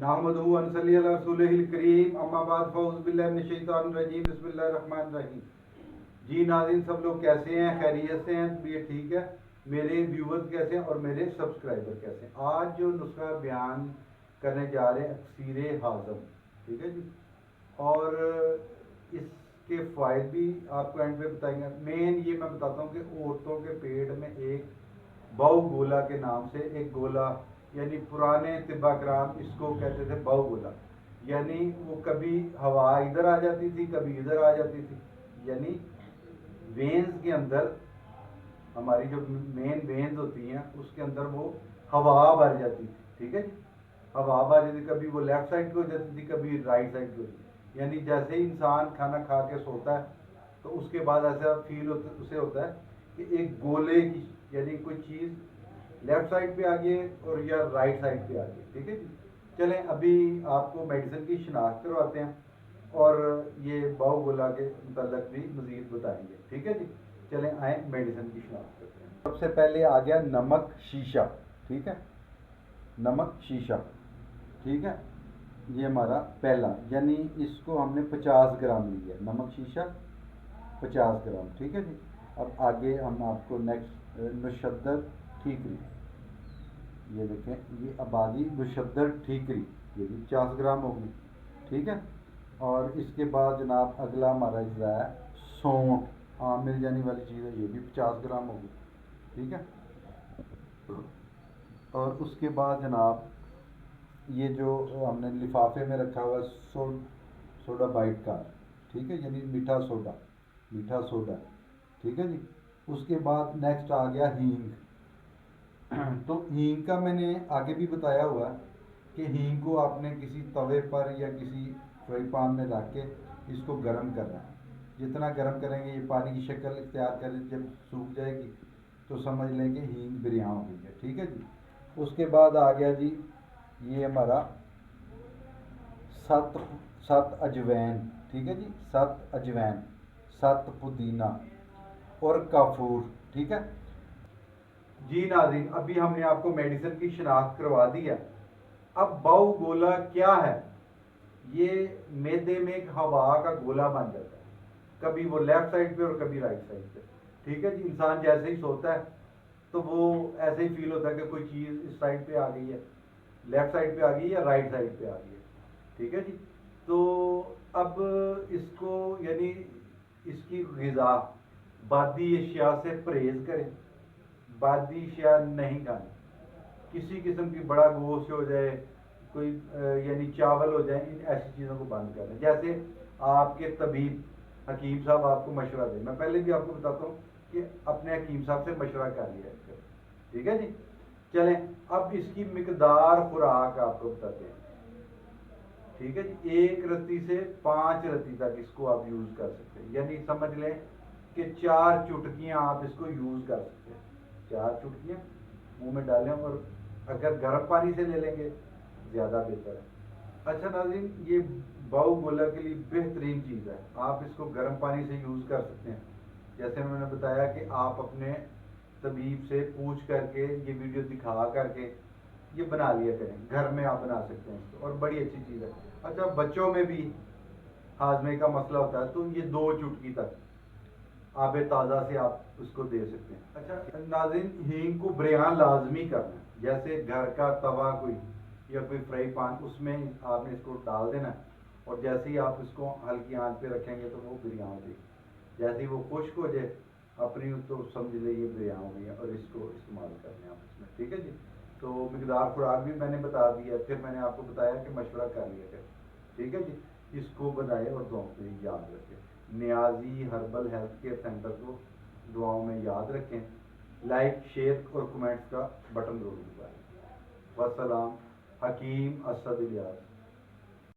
نحمد ان صلی اللہ رسول الکریم اما بعد فاؤز باللہ من الشیطان الرجیم بسم اللہ الرحمن الرحیم جی ناظرین، سب لوگ کیسے ہیں؟ خیریت سے ہیں؟ یہ ٹھیک ہے. میرے ویورز کیسے ہیں اور میرے سبسکرائبر کیسے ہیں؟ آج جو نسخہ بیان کرنے جا رہے ہیں، اکثیر ہاضم ٹھیک ہے جی؟ اور اس کے فوائد بھی آپ کو اینڈ پہ بتائیں گے. مین یہ میں بتاتا ہوں کہ عورتوں کے پیٹ میں ایک باؤ گولا کے نام سے ایک گولا یعنی پرانے طبا کرام اس کو کہتے تھے بہو گولا یعنی وہ کبھی ہوا ادھر آ جاتی تھی، کبھی ادھر آ جاتی تھی۔ یعنی وینز کے اندر ہماری جو مین وینز ہوتی ہیں، اس کے اندر وہ ہوا بھر جاتی تھی، ٹھیک ہے جی؟ ہوا بھر جاتی کبھی وہ لیفٹ سائڈ کی ہو جاتی تھی، کبھی رائٹ سائڈ کی ہو جاتی یعنی جیسے ہی انسان کھانا کھا کے سوتا ہے، تو اس کے بعد ایسا فیل ہوتا، اسے ہوتا ہے کہ ایک گولے کی یعنی کوئی چیز لیفٹ سائڈ پہ آگئے اور یا رائٹ سائڈ پہ آگے، ٹھیک ہے جی؟ چلیں، ابھی آپ کو میڈیسن کی شناخت کرواتے ہیں اور یہ باؤ گولا کے متعلق بھی مزید بتائیں گے، ٹھیک ہے جی؟ چلیں آئیں میڈیسن کی شناخت کرتے ہیں۔ سب سے پہلے آ گیا نمک شیشہ، ٹھیک ہے؟ نمک شیشہ، ٹھیک ہے؟ یہ ہمارا پہلا یعنی اس کو ہم نے پچاس گرام لیا، نمک شیشہ پچاس گرام، ٹھیک ہے جی؟ اب آگے ہم آپ کو نیکسٹ نشدر ٹھیکری یہ دیکھیں، یہ آبادی مشدر ٹھیکری یہ بھی پچاس گرام ہوگی ٹھیک ہے۔ اور اس کے بعد جناب اگلا ہمارا اجزاء ہے سونٹ عام مل جانے والی چیز ہے، یہ بھی پچاس گرام ہوگی ٹھیک ہے۔ اور اس کے بعد جناب، یہ جو ہم نے لفافے میں رکھا ہوا ہے سوڈا بائٹ کا، ٹھیک ہے یعنی میٹھا سوڈا میٹھا سوڈا، ٹھیک ہے جی۔ اس کے بعد نیکسٹ آ گیا ہینگ۔ تو ہینگ کا میں نے آگے بھی بتایا ہوا کہ ہینگ کو آپ نے کسی توے پر یا کسی فرائی پان میں رکھ کے اس کو گرم کرنا ہے۔ جتنا گرم کریں گے، یہ پانی کی شکل اختیار کریں جب سوکھ جائے گی تو سمجھ لیں کہ ہینگ بریاں ہو گئی ہے ٹھیک ہے جی؟ اس کے بعد آ گیا جی یہ ہمارا سات سات اجوین، ٹھیک ہے جی؟ سات اجوین، سات پودینہ اور کافور، ٹھیک ہے؟ جی ناظرین، ابھی ہم نے آپ کو میڈیسن کی شناخت کروا دی ہے۔ اب باؤ گولا کیا ہے؟ یہ میدے میں ایک ہوا کا گولا بن جاتا ہے۔ کبھی وہ لیفٹ سائڈ پہ اور کبھی رائٹ سائڈ پہ۔ ٹھیک ہے جی انسان جیسے ہی سوتا ہے تو وہ ایسے ہی فیل ہوتا ہے کہ کوئی چیز اس سائڈ پہ آ گئی ہے۔ لیفٹ سائڈ پہ آ گئی یا رائٹ سائڈ پہ آ گئی ہے۔ ٹھیک ہے جی تو اب اس کو یعنی اس کی غذا، بادی اشیاء سے پرہیز کریں۔ بادی یا نہیں کھانا۔ کسی قسم کی بڑا گوشت ہو جائے، کوئی یعنی چاول ہو جائے، ان ایسی چیزوں کو بند کرنا جیسے آپ کے طبیب، حکیم صاحب آپ کو مشورہ دیں۔ میں پہلے بھی آپ کو بتاتا ہوں کہ اپنے حکیم صاحب سے مشورہ کر لیا ٹھیک ہے جی؟ چلیں، اب اس کی مقدار خوراک آپ کو بتاتے ہیں۔ ٹھیک ہے جی؟ ایک رتی سے پانچ رتی تک اس کو آپ یوز کر سکتے ہیں۔ یعنی سمجھ لیں کہ چار چٹکیاں آپ اس کو یوز کر سکتے ہیں۔ چار چٹکیاں منہ میں ڈالیں اور اگر گرم پانی سے لے لیں گے، زیادہ بہتر ہے۔ اچھا ناظرین، یہ باو گولا کے لیے بہترین چیز ہے۔ آپ اس کو گرم پانی سے یوز کر سکتے ہیں۔ جیسے میں نے بتایا کہ آپ اپنے طبیب سے پوچھ کر کے، یہ ویڈیو دکھا کر کے یہ بنا لیا کریں۔ گھر میں آپ بنا سکتے ہیں اس کو اور بڑی اچھی چیز ہے۔ اچھا بچوں میں بھی ہاضمے کا مسئلہ ہوتا ہے، تو یہ دو چٹکی تک۔ آب تازہ سے آپ اس کو دے سکتے ہیں۔ اچھا ناظرین، ہینگ کو بریان لازمی کرنا جیسے گھر کا توا کوئی یا کوئی فرائی پان، اس میں آپ نے اس کو ڈال دینا اور جیسے ہی آپ اس کو ہلکی آنچ پہ رکھیں گے تو وہ بریان ہو جائے گی۔ جیسے ہی وہ خشک ہو جائے، اپنی تو سمجھ لیں یہ بریان ہو گئی اور اس کو استعمال کریں آپ اس میں، ٹھیک ہے جی؟ تو مقدار خوراک بھی میں نے بتا دی ہے، پھر میں نے آپ کو بتایا کہ مشورہ کر لیا کر ٹھیک ہے جی؟ اس کو بنائے اور دونوں پہ یاد رکھے Niazi herbal health care center کو دعاؤں میں یاد رکھیں۔ لائک، شیئر اور کمنٹس کا بٹن ضرور دبائیں۔ وسلام حکیم اسد الیاس۔